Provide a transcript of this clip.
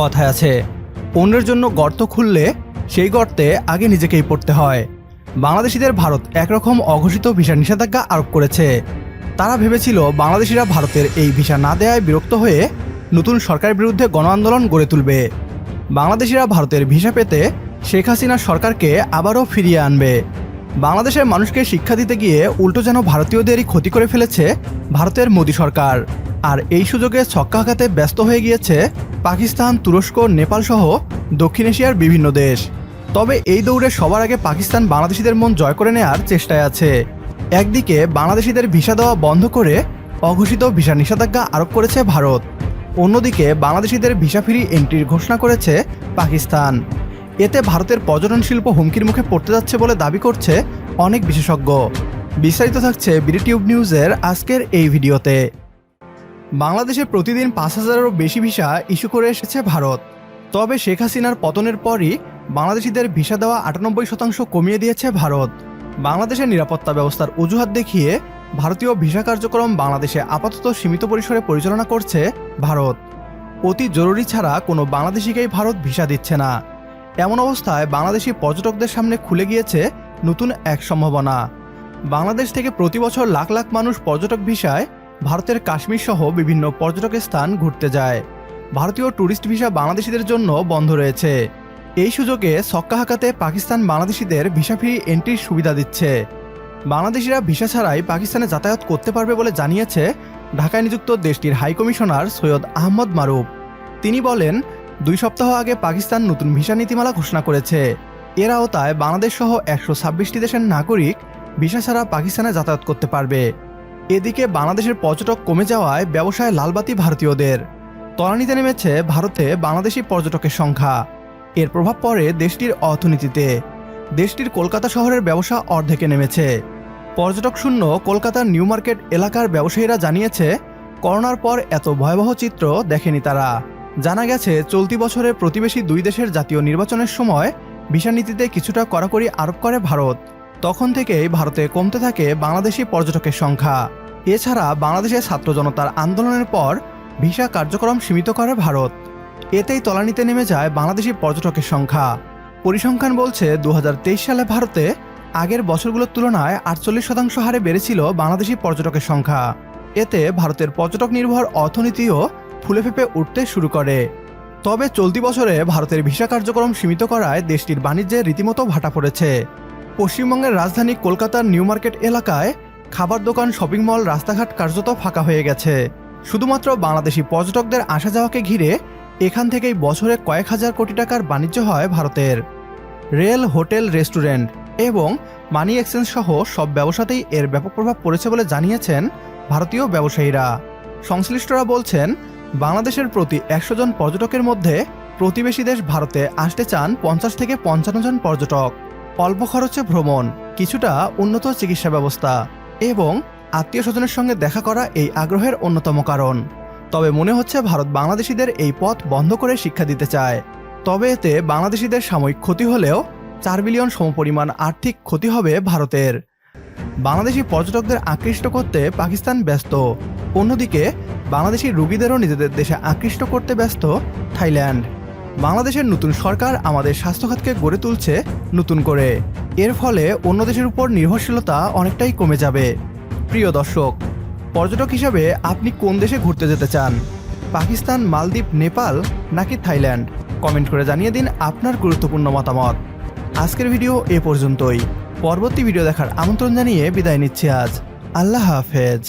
কথায় আছে, অন্যের জন্য গর্ত খুললে সেই গর্তে আগে নিজেকেই পড়তে হয়। বাংলাদেশিদের ভারত একরকম অঘোষিত ভিসা নিষেধাজ্ঞা আরোপ করেছে। তারা ভেবেছিল বাংলাদেশিরা ভারতের এই ভিসা না দেওয়ায় বিরক্ত হয়ে নতুন সরকারের বিরুদ্ধে গণ আন্দোলন গড়ে তুলবে। বাংলাদেশিরা ভারতের ভিসা পেতে শেখ হাসিনা সরকারকে আবারও ফিরিয়ে আনবে। বাংলাদেশের মানুষকে শিক্ষা দিতে গিয়ে উল্টো যেন ভারতীয়দেরই ক্ষতি করে ফেলেছে ভারতের মোদী সরকার। আর এই সুযোগে ছক্কাঘাতে ব্যস্ত হয়ে গিয়েছে পাকিস্তান, তুরস্ক, নেপাল সহ দক্ষিণ এশিয়ার বিভিন্ন দেশ। তবে এই দৌড়ে সবার আগে পাকিস্তান বাংলাদেশিদের মন জয় করে নেয়ার চেষ্টায় আছে। একদিকে বাংলাদেশিদের ভিসা দেওয়া বন্ধ করে অঘোষিত ভিসা নিষেধাজ্ঞা আরোপ করেছে ভারত। অন্যদিকে বাংলাদেশিদের ভিসা ফ্রি এন্ট্রির ঘোষণা করেছে পাকিস্তান। এতে ভারতের পর্যটন শিল্প হুমকির মুখে পড়তে যাচ্ছে বলে দাবি করছে অনেক বিশেষজ্ঞ। বিস্তারিত থাকছে বিডিটিউব নিউজের আজকের এই ভিডিওতে। বাংলাদেশে প্রতিদিন পাঁচ হাজারেরও বেশি ভিসা ইস্যু করে এসেছে ভারত। তবে শেখ হাসিনার পতনের পরই বাংলাদেশিদের ভিসা দেওয়া আটানব্বই শতাংশ কমিয়ে দিয়েছে ভারত। বাংলাদেশের নিরাপত্তা ব্যবস্থার অজুহাত দেখিয়ে ভারতীয় ভিসা কার্যক্রম বাংলাদেশে আপাতত সীমিত পরিসরে পরিচালনা করছে ভারত। অতি জরুরি ছাড়া কোনো বাংলাদেশিকেই ভারত ভিসা দিচ্ছে না। এমন অবস্থায় বাংলাদেশি পর্যটকদের সামনে খুলে গিয়েছে নতুন এক সম্ভাবনা। বাংলাদেশ থেকে প্রতি বছর লাখ লাখ মানুষ পর্যটক ভিসায় ভারতের কাশ্মীর সহ বিভিন্ন পর্যটক স্থান ঘুরতে যায়। ভারতীয় ট্যুরিস্ট ভিসা বাংলাদেশিদের জন্য বন্ধ রয়েছে। এই সুযোগে সক্কা হাঁকাতে পাকিস্তান বাংলাদেশিদের ভিসা ফ্রি এন্ট্রির সুবিধা দিচ্ছে। বাংলাদেশিরা ভিসা ছাড়াই পাকিস্তানে যাতায়াত করতে পারবে বলে জানিয়েছে ঢাকায় নিযুক্ত দেশটির হাইকমিশনার সৈয়দ আহমদ মারুফ। তিনি বলেন দুই সপ্তাহ আগে পাকিস্তান নতুন ভিসা নীতিমালা ঘোষণা করেছে। এর আওতায় বাংলাদেশ সহ একশো ছাব্বিশটি দেশের নাগরিক ভিসা ছাড়া পাকিস্তানে যাতায়াত করতে পারবে। এদিকে বাংলাদেশের পর্যটক কমে যাওয়ায় ব্যবসায় লালবাতি ভারতীয়দের। তলানিতে নেমেছে ভারতে বাংলাদেশি পর্যটকের সংখ্যা। এর প্রভাব পড়ে দেশটির অর্থনীতিতে। দেশটির কলকাতা শহরের ব্যবসা অর্ধেকে নেমেছে। পর্যটক শূন্য কলকাতার নিউ মার্কেট এলাকার ব্যবসায়ীরা জানিয়েছে, করোনার পর এত ভয়াবহ চিত্র দেখেনি তারা। জানা গেছে, চলতি বছরে প্রতিবেশী দুই দেশের জাতীয় নির্বাচনের সময় ভিসা নীতিতে কিছুটা কড়াকড়ি আরোপ করে ভারত। তখন থেকেই ভারতে কমতে থাকে বাংলাদেশি পর্যটকের সংখ্যা। এছাড়া বাংলাদেশের ছাত্র জনতার আন্দোলনের পর ভিসা কার্যক্রম সীমিত করে ভারত। এতেই তলানিতে নেমে যায় বাংলাদেশি পর্যটকের সংখ্যা। পরিসংখ্যান বলছে দু হাজার তেইশ সালে ভারতে আগের বছরগুলোর তুলনায় আটচল্লিশ শতাংশ হারে বেড়েছিল বাংলাদেশি পর্যটকের সংখ্যা। এতে ভারতের পর্যটক নির্ভর অর্থনীতিও ফুলে ফেঁপে উঠতে শুরু করে। তবে চলতি বছরে ভারতের ভিসা কার্যক্রম সীমিত করায় দেশটির বাণিজ্যে রীতিমতো ভাটা পড়েছে। পশ্চিমবঙ্গের রাজধানী কলকাতার নিউ মার্কেট এলাকায় খাবার দোকান, শপিং মল, রাস্তাঘাট কার্যত ফাঁকা হয়ে গেছে। শুধুমাত্র বাংলাদেশি পর্যটকদের আসা যাওয়াকে ঘিরে এখান থেকেই বছরে কয়েক হাজার কোটি টাকার বাণিজ্য হয় ভারতের। রেল, হোটেল, রেস্টুরেন্ট এবং মানি এক্সচেঞ্জ সহ সব ব্যবসাতেই এর ব্যাপক প্রভাব পড়েছে বলে জানিয়েছেন ভারতীয় ব্যবসায়ীরা। সংশ্লিষ্টরা বলছেন বাংলাদেশের প্রতি একশো জন পর্যটকের মধ্যে প্রতিবেশী দেশ ভারতে আসতে চান পঞ্চাশ থেকে পঞ্চান্ন জন পর্যটক। অল্প খরচে ভ্রমণ, কিছুটা উন্নত চিকিৎসা ব্যবস্থা এবং আত্মীয় স্বজনের সঙ্গে দেখা করা এই আগ্রহের অন্যতম কারণ। তবে মনে হচ্ছে ভারত বাংলাদেশিদের এই পথ বন্ধ করে শিক্ষা দিতে চায়। তবে এতে বাংলাদেশিদের সাময়িক ক্ষতি হলেও চার বিলিয়ন সমপরিমাণ আর্থিক ক্ষতি হবে ভারতের। বাংলাদেশি পর্যটকদের আকৃষ্ট করতে পাকিস্তান ব্যস্ত। অন্যদিকে, বাংলাদেশি রুগীদেরও নিজেদের দেশে আকৃষ্ট করতে ব্যস্ত থাইল্যান্ড। বাংলাদেশের নতুন সরকার আমাদের স্বাস্থ্যখাতকে গড়ে তুলছে নতুন করে। এর ফলে অন্য দেশের উপর নির্ভরশীলতা অনেকটাই কমে যাবে। প্রিয় দর্শক, পর্যটক হিসাবে আপনি কোন দেশে ঘুরতে যেতে চান? পাকিস্তান, মালদ্বীপ, নেপাল নাকি থাইল্যান্ড? কমেন্ট করে জানিয়ে দিন আপনার গুরুত্বপূর্ণ মতামত। আজকের ভিডিও এ পর্যন্তই। পরবর্তী ভিডিও দেখার আমন্ত্রণ জানিয়ে বিদায় নিচ্ছি আজ। আল্লাহ হাফেজ।